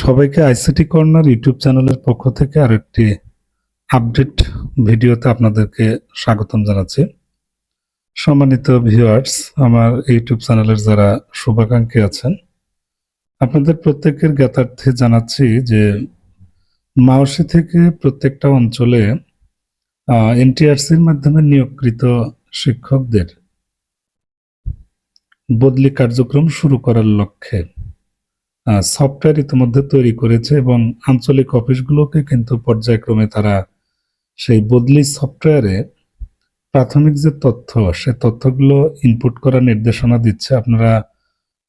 সবাইকে ICT corner YouTube চ্যানেলের পক্ষ থেকে আরেকটি আপডেট ভিডিওতে আপনাদেরকে স্বাগতম জানাচ্ছি। সম্মানিত ভিউয়ার্স, আমার ইউটিউব চ্যানেলের যারা শুভাকাঙ্ক্ষী আছেন, আপনাদের প্রত্যেকের জ্ঞাতার্থে জানাচ্ছি যে মাওসি থেকে প্রত্যেকটা অঞ্চলে এনটিআরসির মাধ্যমে নিয়োগকৃত শিক্ষকদের বদলি কার্যক্রম শুরু করার লক্ষ্যে সফটওয়্যার ইতিমধ্যে তৈরি করেছে এবং আঞ্চলিক অফিসগুলোকে কিন্তু পর্যায়ক্রমে তারা সেই বদলি সফটওয়্যারে প্রাথমিক যে তথ্য, সে তথ্যগুলো ইনপুট করার নির্দেশনা দিচ্ছে। আপনারা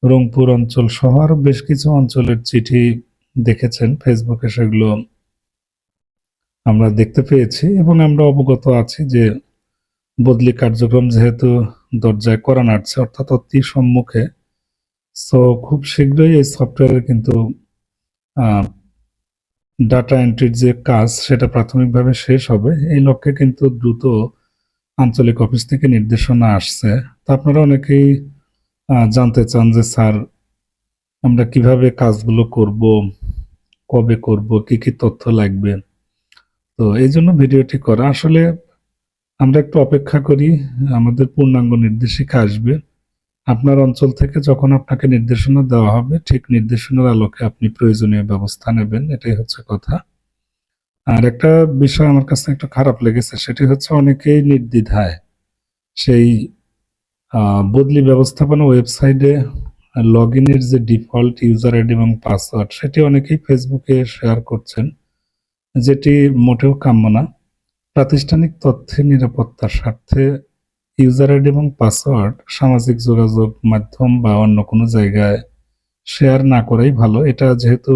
রংপুর অঞ্চল সহ আরও বেশ কিছু অঞ্চলের চিঠি দেখেছেন ফেসবুকে সেগুলো আমরা দেখতে পেয়েছি এবং আমরা অবগত আছি যে বদলি কার্যক্রম যেহেতু দরজায় করা নাড়ছে, অর্থাৎ অতি সম্মুখে সো খুব শীঘ্রই এই সফটওয়্যারের কিন্তু ডাটা এন্ট্রির যে কাজ, সেটা প্রাথমিকভাবে শেষ হবে। এই লক্ষ্যে কিন্তু দ্রুত আঞ্চলিক অফিস থেকে নির্দেশনা আসছে। তা আপনারা অনেকেই জানতে চান যে, স্যার, আমরা কীভাবে কাজগুলো করব, কবে করব, কি কি তথ্য লাগবে? তো এই জন্য ভিডিওটি করা। আসলে আমরা একটু অপেক্ষা করি, আমাদের পূর্ণাঙ্গ নির্দেশিকা আসবে। আপনার অঞ্চল থেকে যখন আপনাকে নির্দেশনা দেওয়া হবে, ঠিক নির্দেশনার আলোকে আপনি প্রয়োজনীয় ব্যবস্থা নেবেন, এটাই হচ্ছে কথা। আর একটা বিষয় আমার কাছে একটু খারাপ লেগেছে, সেটি হচ্ছে অনেকেই নির্দ্বিধায় সেই বদলি ব্যবস্থাপনা ওয়েবসাইটে লগ ইনের যে ডিফল্ট ইউজার আইডি এবং পাসওয়ার্ড, সেটি অনেকেই ফেসবুকে শেয়ার করছেন, যেটি মোটেও কাম্য না। প্রাতিষ্ঠানিক তথ্যের নিরাপত্তার স্বার্থে ইউজার আইডি এবং পাসওয়ার্ড, সামাজিক যোগাযোগ মাধ্যম বা অন্য কোনো জায়গায় শেয়ার না করাই ভালো। এটা যেহেতু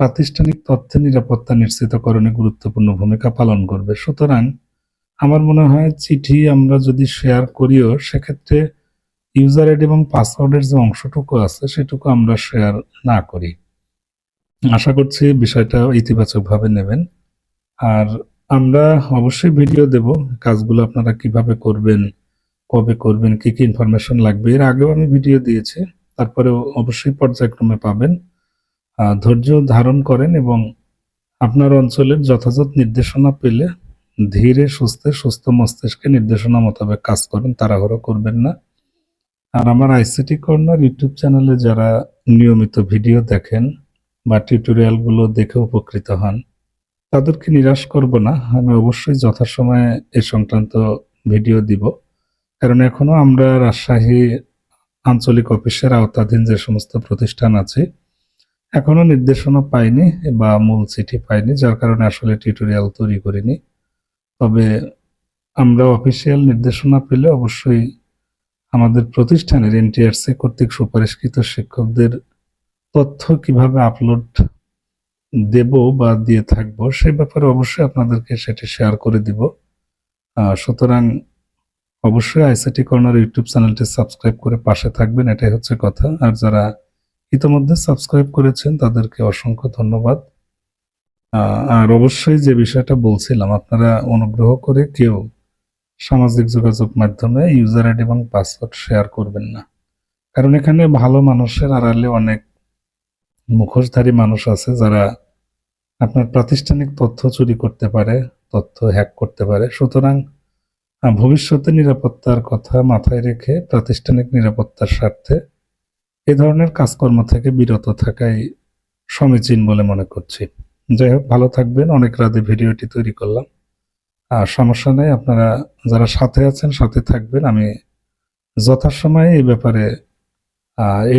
প্রাতিষ্ঠানিক তথ্যের নিরাপত্তা নিশ্চিতকরণে গুরুত্বপূর্ণ ভূমিকা পালন করবে। সুতরাং আমার মনে হয় চিঠি আমরা যদি শেয়ার করিও, সেক্ষেত্রে ইউজার আইডি এবং পাসওয়ার্ডের যে অংশটুকু আছে, সেটুকু আমরা শেয়ার না করি। আশা করছি বিষয়টা ইতিবাচকভাবে নেবেন। আর আমরা অবশ্যই ভিডিও দেব কাজগুলো আপনারা কীভাবে করবেন, কবে করবেন, কি কি ইনফরমেশন লাগবে। এর আগেও আমি ভিডিও দিয়েছি তারপরে অবশ্যই পর্যায়ক্রমে পাবেন। ধৈর্য ধারণ করেন এবং আপনার অঞ্চলের যথাযথ নির্দেশনা পেলে ধীরে, সুস্থে, সুস্থ মস্তিষ্কে নির্দেশনা মোতাবেক কাজ করেন, তাড়াহুড়ো করবেন না। আর আমার আইসিটি কর্নার ইউটিউব চ্যানেলে যারা নিয়মিত ভিডিও দেখেন বা টিউটোরিয়ালগুলো দেখে উপকৃত হন তাদেরকে নিরাশ করব না। আমি অবশ্যই যথাসময়ে এ সংক্রান্ত ভিডিও দিব। কারণ এখনও আমরা রাজশাহী আঞ্চলিক অফিসের আওতাধীন যে সমস্ত প্রতিষ্ঠান আছে, এখনও নির্দেশনা পাইনি বা মূল চিঠি পাইনি, যার কারণে আসলে টিউটোরিয়াল তৈরি করিনি। তবে আমরা অফিসিয়াল নির্দেশনা পেলে অবশ্যই আমাদের প্রতিষ্ঠানের এনটিআরসি কর্তৃক সুপারিশকৃত শিক্ষকদের তথ্য কীভাবে আপলোড দেব বা দিয়ে থাকব, সেই ব্যাপারে অবশ্যই আপনাদেরকে সেটি শেয়ার করে দিব। সুতরাং অবশ্যই আইসিটি কর্নার ইউটিউব চ্যানেলটি সাবস্ক্রাইব করে পাশে থাকবেন, এটাই হচ্ছে কথা। আর যারা ইতোমধ্যে সাবস্ক্রাইব করেছেন, তাদেরকে অসংখ্য ধন্যবাদ। আর অবশ্যই যে বিষয়টা বলছিলাম, আপনারা অনুগ্রহ করে কেউ সামাজিক যোগাযোগ মাধ্যমে ইউজার আইডি এবং পাসওয়ার্ড শেয়ার করবেন না। কারণ এখানে ভালো মানুষের আড়ালে অনেক মুখোশধারী মানুষ আছে, যারা আপনার প্রাতিষ্ঠানিক তথ্য চুরি করতে পারে, তথ্য হ্যাক করতে পারে। সুতরাং ভবিষ্যতে নিরাপত্তার কথা মাথায় রেখে প্রাতিষ্ঠানিক নিরাপত্তার স্বার্থে এ ধরনের কাজকর্ম থেকে বিরত থাকাই সমীচীন বলে মনে করছি। যাই হোক, ভালো থাকবেন। অনেক রাতে ভিডিওটি তৈরি করলাম। আর সমস্যা নেই, আপনারা যারা সাথে আছেন, সাথে থাকবেন। আমি যথাসময়ে এই ব্যাপারে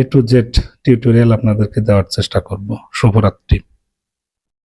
এ টু জেড টিউটোরিয়াল আপনাদেরকে দেওয়ার চেষ্টা করব। শুভরাত্রি।